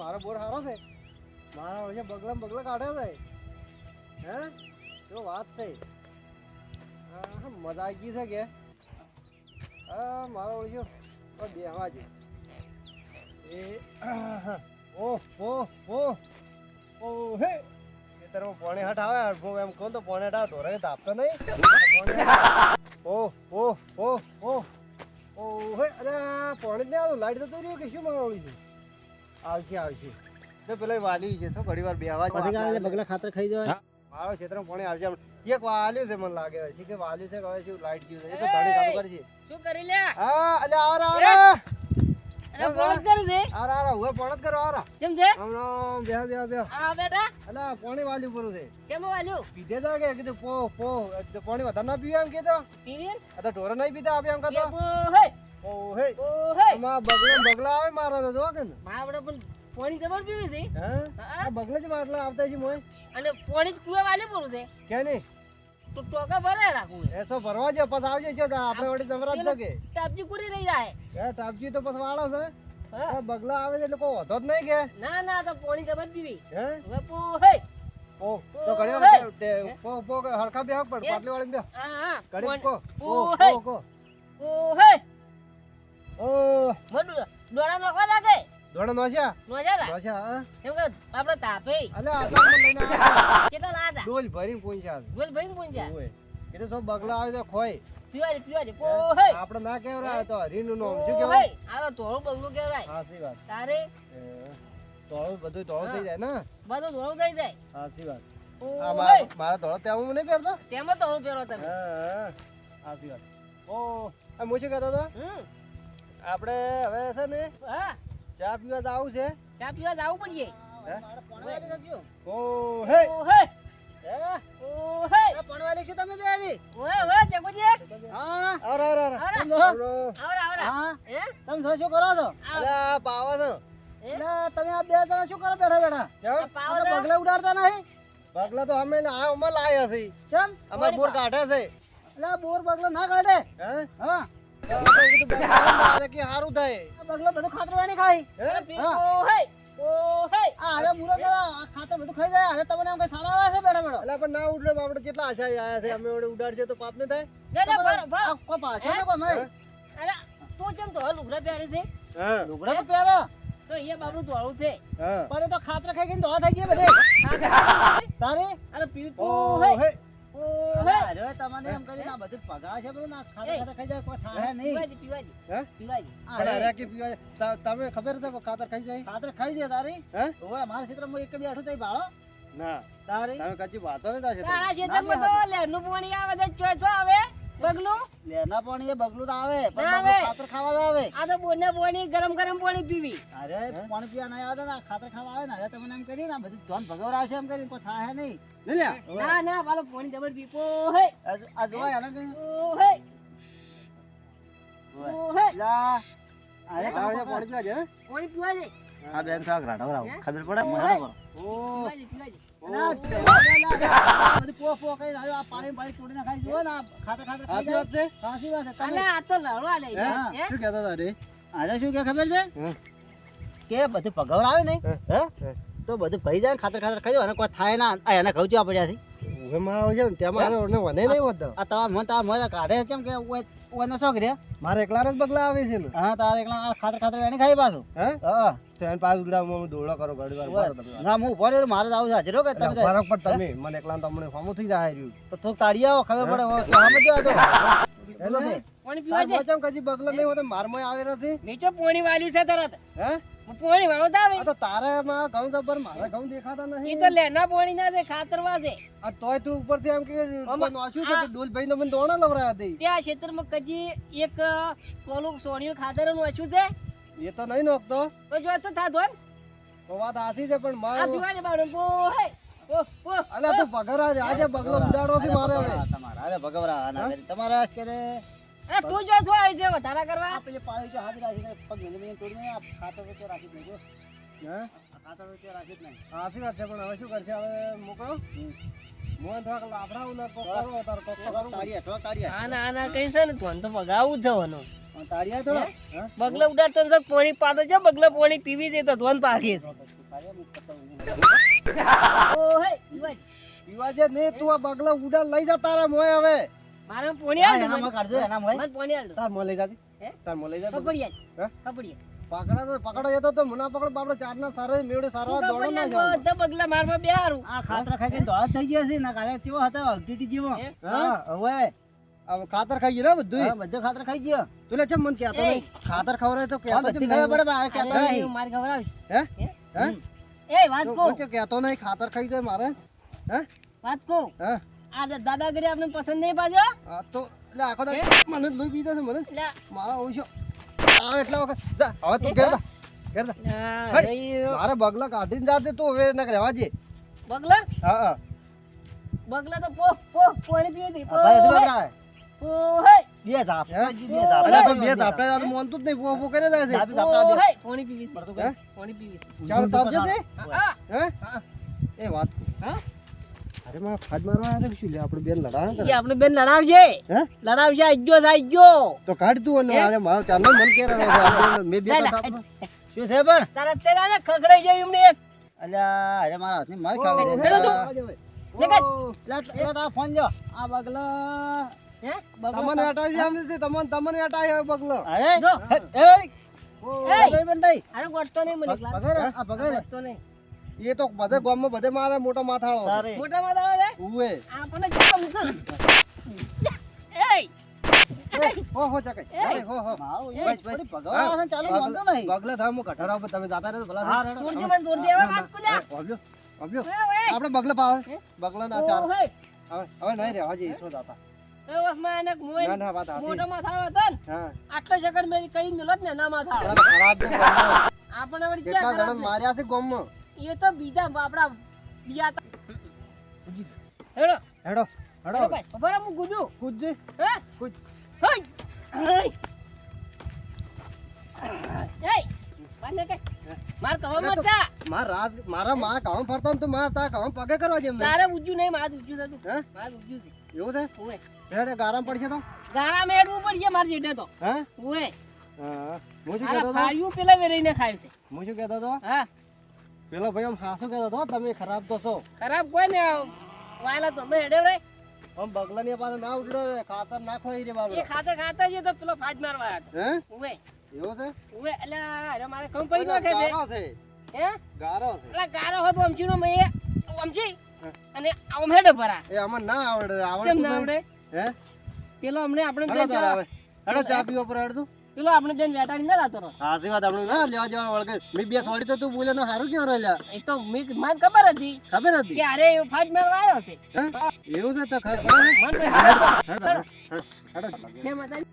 મારો બોર સારો છે. મારા વર્ષે બગલા બગલા કાઢ્યો છે. હે? તો વાત છે? મજા આવી ગઈ છે કે? હા મારો વર્ષે બેહવા જો એ ઓહ ઓહ ઓહ ઓહ. હે તારો પોણે હટ આવે, અડભો એમ કહો તો પોણે હટ આવે. ઢોરે તાપતો નહીં? ઓહ ઓહ ઓહ. ઓહ ઓહ હે અરે પોણે જ નહીં લાઈટ તો રહ્યું કે શું મારો છે? આવશે આવશે. તો પેલા વાલી છે તો ઘડી વાર બે અવાજ પછી બગલા ખાતર ખાઈ જવાય. મારો ક્ષેત્રમાં પોણી આવશે. એક વાલ્યું છે મને લાગે છે કે વાલ્યું છે કે હવે શું લાઈટ ગયું છે? એ તો ધણી કામ કરી છે શું કરી લે? હા અલે આરા આરા. અરે ફોન કરી દે. આરા આરા હું પોણ જ કરો આરા. કેમ છે? આમ આમ બેહ બેહ બેહ. આ બેટા. અલે પોણી વાલ્યું પૂરું છે. શેમ વાલ્યું પીધે તા કે કીધું પો પો પાણી વધારે ના પીવે એમ કે પીવીન આ તો ઢોરો નહીં પીતા આપે એમ કહેતો હે. ઓ હે ઓ હે બગલા બગલા આવે મારો તો ને. પણ પાણી જબર પીવી હતી હા? જ માટલા આવતા છે મોય. અને પાણી કુવા છે. કે નહીં તો ટોકા ભરે એસો ભરવા જો પછી આવજે જો આપણે કે તાપજી પૂરી રહી જાય. એ ટાપજી તો પછી વાળો છે. હા. બગલા આવે છે એટલે કોઈ વધો જ નહીં કે. ના ના તો પાણી જબર પીવી. હે? હવે પો હે ઓ તો હે. પો પો હરખા બેહક પડ પાટલી વાળી બે હા હા. ઘડી કો ઓ, કો ઓ હે મોટું ડોળા નોખવા લાગે દોડો નોશા? નોજા લા હા? એમ કે આપણે તાપે. અલે મને લઈને કેટલા લાજા ડોલ ભરીને પૂંછ્યા ઓય. કીધું તો બગલા આવે તો ખોય. પીવાજી પીવાજી પો આપણે ના કેવરાય તો હરીનું નામ શું કેવાય આ તો ધોળું બગલું કહેવાય. સાચી વાત. તારે? તોળું બધું તોળું થઈ જાય ને? બધું તોળું થઈ જાય. સાચી વાત. ઓ મારા ધોળો ત્યાં હું નહીં પહેરતો? તેમાં ધોળું પહેરો તમે. હા હા. વાત. ઓ આ હું શું કહેતો હતો? હમ. આપણે હવે છે ને હા. ચા પીવા આવું છે. ચા પીવા જવું પડશે ઓ હે. ઓ હે. હે? ઓ હે. આ પડવાલી છે તમે ઓએ ઓએ જગુજી. હા. હા. હે? શું શું કરો છો? આવ. પાવા છો. એટલે તમે આ બે જણા શું કરો બેઠા બેઠા? પાવ. બગલા ઉડાડતા નહીં. બગલા તો અમે આ લાયા છે કેમ? અમાર બોર કાઢે છે. એટલે બોર બગલો ના કાઢે? હે? હા. કે સારું થાય બગલો બધું ખાતર વાણી ખાય હે અરે પી- હા. ઓ હે ઓ હે આ હવે મુરો આ ખાતર બધું ખાઈ જાય હવે તમને એમ કઈ સાડા આવે છે બેઠા બેઠા એટલે પણ ના ઉડલે આપણે કેટલા આશા આયા છે અમે વડે ઉડાડશે તો પાપ ને થાય પાછો મય. અરે તું જેમ તો લુગડા પહેરી છે હા લુગડા તો પહેરો તો અહીંયા બાબુ ધોળું છે પણ એ તો ખાતર ખાઈ ગઈને ધોળા થઈ ગયા બધે તારે અરે પી ઓ ઓ હે તમને એમ કરીને આ બધું પગા છે ના ખાતર એ. ખાઈ જાય કોઈ થાય નહીં. પીવાજી પીવાજી હે? પીવાજી. પણ અરે કે પીવા તમે ખબર છે ખાતર ખાઈ જાય? ખાતર ખાઈ જાય તારી? હે? ઓય મારા ક્ષેત્રમાં એક બેઠો તઈ ના. તારી? તમે કચ્છી વાતો નહીં થશે તારા ના તો લેરનું પાણી આવે છે ચો ચો આવે બગલું? લેના પાણી એ બગલું તો આવે પણ આવે. ખાતર ખાવા આવે. આ તો બોને પાણી ગરમ ગરમ પાણી પીવી. અરે પાણી પીવા આવતા ને ખાતર ખાવા આવે ને તમને એમ કરી ને બધું ધોન ભગવરાવશે એમ કરીને કોઈ થાય નહીં. નહીં ના ના પાલો પાણી જબર પીપો હે. આ જો- એને કઈ ઓ હે. ઓ હે. લા, અરે આ કામ વખતે પાણી પીવા પીવાજી આ બેન ખબર પડે? મને કરો ઓ. ને કે ખબર છે? હમ. કે બધું પગવરાવે આવે હે. તો બધું ભઈ જાય ને ખાતર ખાતર ખાઈ અને કોઈ થાય ના આ એને છું પડ્યા છે. હવે છે ને વને નહીં વધતો આ તમારે મન તમારે મોરે કાઢે છે કેમ કે ઓયનો શોખ રે મારે એકલા જ બગલા આવે છે હા તારે એકલા આ ખાતર ખાતર એને ખાઈ પાછું? હે? હા. તો એને પાછું ઉડાડવામાં હું દોડો કરો ઘડી વાર ના હું ઊભો રહ્યો મારે આવું છે હો કે તમે ફરક પણ તમે. મને એકલા તમને ફામું થઈ જાય રહ્યું તો થોડુંક તાળી આવો ખબર પડે સમજો આ તો. હેલો પાણી તાર પીવાજી મોચમ કજી બગલો નહીં હોતો મારમાં આવે નથી? નીચે પાણી વાલ્યું છે તરત. હે? પાણી વાળો તો તો તારે માં ઘઉં જબર મારે ઘઉં દેખાતા ઈ તો લેના પાણી ના છે ખાતરવા છે આ તોય તું ઉપરથી આમ કે આમાં- છે ડોલ ભાઈ ને મને દોણા લવરાયા હતી ત્યાં ક્ષેત્રમાં કજી એક કોલું સોનિયું ખાતર ઓછું છે? એ તો નહીં નોખતો. તો જો તો થા ધોન. તો વાત આથી છે પણ આ દીવાને બાવડું ઓ હે. ઓ ઓ અલા તું પગરા આજે બગલો ઉડાડો થી મારે હવે. તમારા અરે ભગવરા ના કરી. તમારે આજ કરે અરે તું જો છો આવી જે વધારા કરવા. આ પેલે પાળી જો હાથ રાખીને પગ મેલી મેલી તોડીને આ ખાતા તો રાખી દેજો જો. હે? આ તો રાખી જ નહીં હાથી વાત છે પણ હવે શું કરશે? હવે મોકલો. મોહન થોડાક લાફડાવું ને કોક કરો તાર કોક કરું કઈ છે ને ધોન તો ભગાવું જ જવાનું. હે? હા? બગલા ઉડાડતો ને પાણી પાતો છે બગલા પાણી પીવી દે તો ધોન પાકે છે તાળિયા મુક કરતા હું. ઓ હે યુવાન, પીવા જે ને તું આ બગલા ઉડા લઈ જા તારા મોય હવે. મારે પાણી હા, આલ એનામાં કાઢજો મોય મને પાણી આલ તાર મોય લઈ જાતી હે? તાર મોય લઈ જા હે? આલ. કપડી પકડા તો પકડો જતો તો મુના પકડ બાપડો ચાર ના સારે મેવડે સારા દોડો ના જાવ બધા બગલા મારવા બે હારું આ ખાતર ખાઈ કે દોડ થઈ ગયા છે ના કાલે ચેવો હતો ટીટી જેવો. હા? હવે. ખાતર ખાઈ ગયો ને બધું હા, બધો ખાતર ખાઈ ગયો. તું લે ચમ મન કહેતો. નહીં. ખાતર ખવરાય તો હા, કહેતો બધી ખબર પડે મારે કહેતા નહીં. મારે ખબર આવશે હે? હે? હે? એ વાત કો વચ્ચે નહીં નહીં ખાતર ખાઈ જાય મારે. વાત કહું? હા? આ દાદાગીરી આપણે પસંદ નહીં પાડ્યો? હા તો એટલે આખો તો મને લોહી પીધો છે મને. એટલે મારા ઓછો. આ એટલા વખત જા હવે તું ઘેર જા ઘેર જા. હટ. બગલા કાઢીને જાતે તો હવે ન રહેવા જે બગલા? હા હા. બગલા તો પો પો પાણી પીવી દે પો. પો હે. બે ઝાપ હે? બે ઝાપ અલ્યા બે ઝાપટા જાતે મોનતું જ નહીં કરે જાય છે. હે. પાણી પીવી પાણી પીવી ચાલ હા હે. એ વાત હા? અરે મારા ફાદ મારવા આવ્યા શું? લે આપણે બેન ઈ કરે આપણે બેન લડાવશે હે? લડાવશે આજ્યો છે તો કાઢ તું અને અરે મારો ચાલો મન કે રહ્યો છે. આપણે મેં બે શું છે પણ? તારા તેરા ને ખખડાઈ જાય એમને એક. અલ્યા અરે મારા હાથની માર ખાવે છે. તું. નીકળ. લા- લા. ફોન જો. આ બગલા. તમને હટાવી છે આમ છે તમને તમને હટાવી બગલો. અરે. એ એ. બંધ થઈ. આને નહીં મને એકલા. આ પગાર ગોટતો નહીં. એ તો બધે ગામમાં બધે મારે મોટો માથાળો મોટા માં દાવા ઉવે. આપણને કેમ એય. હો હો ચકાઈ. હો હો. બસ, બસ. થોડી ભગાવા વાંધો નહીં. બગલા થાવ હું કઠારા ઉપર તમે જાતા રહેજો ભલા હા, રહેજો. દોરજે મને વાત ઓબ્યો આપણે બગલા પાવે. હે? બગલા ના ચાર હવે હવે નહીં રહેવા જઈએ ઈસો જાતા. એ વસમાં એને મોય ના ના વાત હાથી મોટા માં થાળો હતો ને હા. આટલો જગડ મેરી કઈ નલત ને ના માં થાળો. આપણા માર્યા છે ગામમાં ને? એ તો બીજા આપડા બીજા તા- હેડો. હેડો હેડો. ભાઈ ખબર હું ગુજુ. કૂદજે હે? કૂદ હઈ. એય પાને કે? માર કહો મરતા માર રાત મારા માં કામ ફરતો તો માર તા કામ પગે કરવા જેમ તારે ઉજ્જુ નહીં માર ઉજ્જુ થતું હે? માર ઉજ્જુ છે. એવું છે? ઓય હેડે ગારામ પડશે તો? ગાળા મેળવું પડશે માર જેઠે તો. હે? ઓય હા. હું શું કહેતો હતો? ફાળ્યું પેલા વેરીને ખાય છે. હું શું કહેતો હતો? હા. પેલો ભાઈ આમ હાસુ કહેતો હતો તમે ખરાબ તો છો. ખરાબ કોઈ ને વાયલા તો બે હેડે રે આમ બગલા ની પાસે ના ઉડડો રે ખાતર નાખો એ રે બાબડો એ ખાતર ખાતા છે તો પેલો ફાજ મારવા આવ્યો હે? ઉવે. એવો છે? ઉવે એટલે અરે મારે કંપની નો કે છે. હે? ગારો છે. એટલે ગારો હતો અમચી નો મેં અમજી અને આમ હેડે ભરા. એ આમાં ના આવડે કેમ ના આવડે? હે? પેલો અમને આપણે હેડો ચા પીવો પર હેડ તું. પેલો આપણે જઈને વેટાડી ના લાતો રહો વાત આપણે ના લેવા જવા વળગે. મેં બે સોડી તો તું બોલે ને સારું કેવું રહેલા? એ તો મી મને ખબર હતી ખબર હતી? કે અરે એ ફાટ મારવા આવ્યો છે. એવું છે તો ખબર? મને હેડ, હેડ, હેડ,